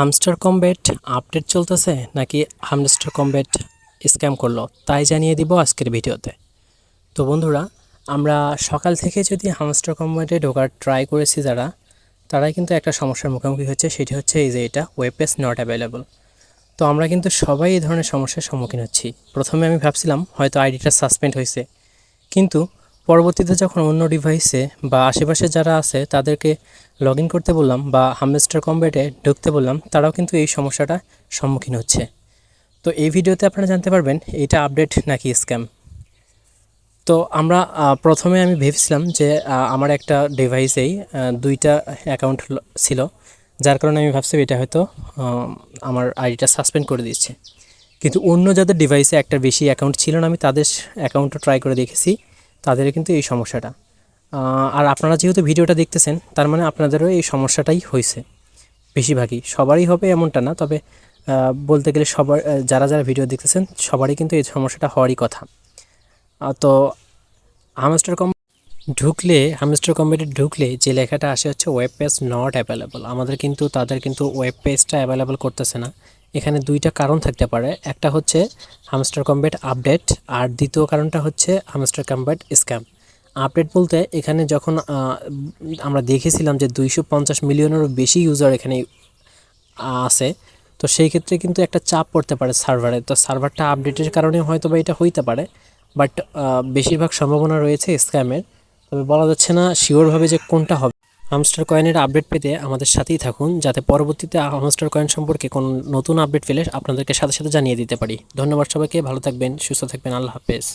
Hamster combat update চলতেছে নাকি hamster combat scam করল, তাই জানিয়ে দিব আজকের ভিডিওতে। তো বন্ধুরা, আমরা সকাল থেকে যদি হামস্টার কমব্যাটে ঢোকার ট্রাই করেছি যারা, তারাই কিন্তু একটা সমস্যার মুখোমুখি হচ্ছে, সেটি হচ্ছে এই যে এটা ওয়েব পেজ নট অ্যাভেলেবল তো আমরা কিন্তু সবাই এই ধরনের সমস্যার সম্মুখীন হচ্ছি। প্রথমে আমি ভাবছিলাম হয়তো আইডিটা সাসপেন্ড হয়েছে। কিন্তু পরবর্তীতে যখন অন্য ডিভাইসে বা আশেপাশে যারা আছে, তাদেরকে লগ করতে বললাম বা হামস্টার কম্বেটে ঢুকতে বললাম, তারাও কিন্তু এই সমস্যাটা সম্মুখীন হচ্ছে। তো এই ভিডিওতে আপনারা জানতে পারবেন, এটা আপডেট নাকি স্ক্যাম তো আমরা প্রথমে আমি ভেবেছিলাম যে আমার একটা ডিভাইসেই দুইটা অ্যাকাউন্ট ছিল। যার কারণে আমি ভাবছি এটা হয়তো আমার আইডিটা সাসপেন্ড করে দিচ্ছে কিন্তু অন্য যাদের ডিভাইসে একটা বেশি অ্যাকাউন্ট ছিল না, আমি তাদের অ্যাকাউন্টও ট্রাই করে দেখেছি। তাদের কিন্তু এই সমস্যাটা। আর আপনারা যেহেতু ভিডিওটা দেখতেছেন, তার মানে আপনাদেরও এই সমস্যাটাই হয়েছে। বেশিরভাগই সবারই হবে এমনটা না, তবে বলতে গেলে সবার যারা যারা ভিডিও দেখতেছেন, সবারই কিন্তু এই সমস্যাটা হওয়ারই কথা। তো হামস্টার কম, ঢুকলে, হামস্টার কম্পিউটার ঢুকলে যে লেখাটা আসে হচ্ছে ওয়েব পেজ নট অ্যাভেলেবল আমাদের কিন্তু, তাদের কিন্তু ওয়েব পেজটা অ্যাভেলেবল করতেছে না। এখানে দুইটা কারণ থাকতে পারে। একটা হচ্ছে হামস্টার কম্বেট আপডেট আর দ্বিতীয় কারণটা হচ্ছে হামস্টার কম্বেট স্ক্যাম আপডেট বলতে এখানে যখন আমরা দেখেছিলাম যে দুইশো পঞ্চাশ মিলিয়নেরও বেশি ইউজার এখানে আছে, তো সেই ক্ষেত্রে কিন্তু একটা চাপ পড়তে পারে সার্ভারে তো সার্ভারটা আপডেটের কারণে হয়তো বা এটা হইতে পারে বাট বেশিরভাগ সম্ভাবনা রয়েছে স্ক্যামের তবে বলা যাচ্ছে না শিওরভাবে যে কোনটা হবে। হামস্টার কয়েনের আপডেট পেতে আমাদের সাথেই থাকুন, যাতে পরবর্তীতে আমস্টার কয়েন সম্পর্কে কোনো নতুন আপডেট পেলে আপনাদেরকে সাথে সাথে জানিয়ে দিতে পারি। ধন্যবাদ সবাইকে, ভালো থাকবেন, সুস্থ থাকবেন, আল্লাহ হাফেজ।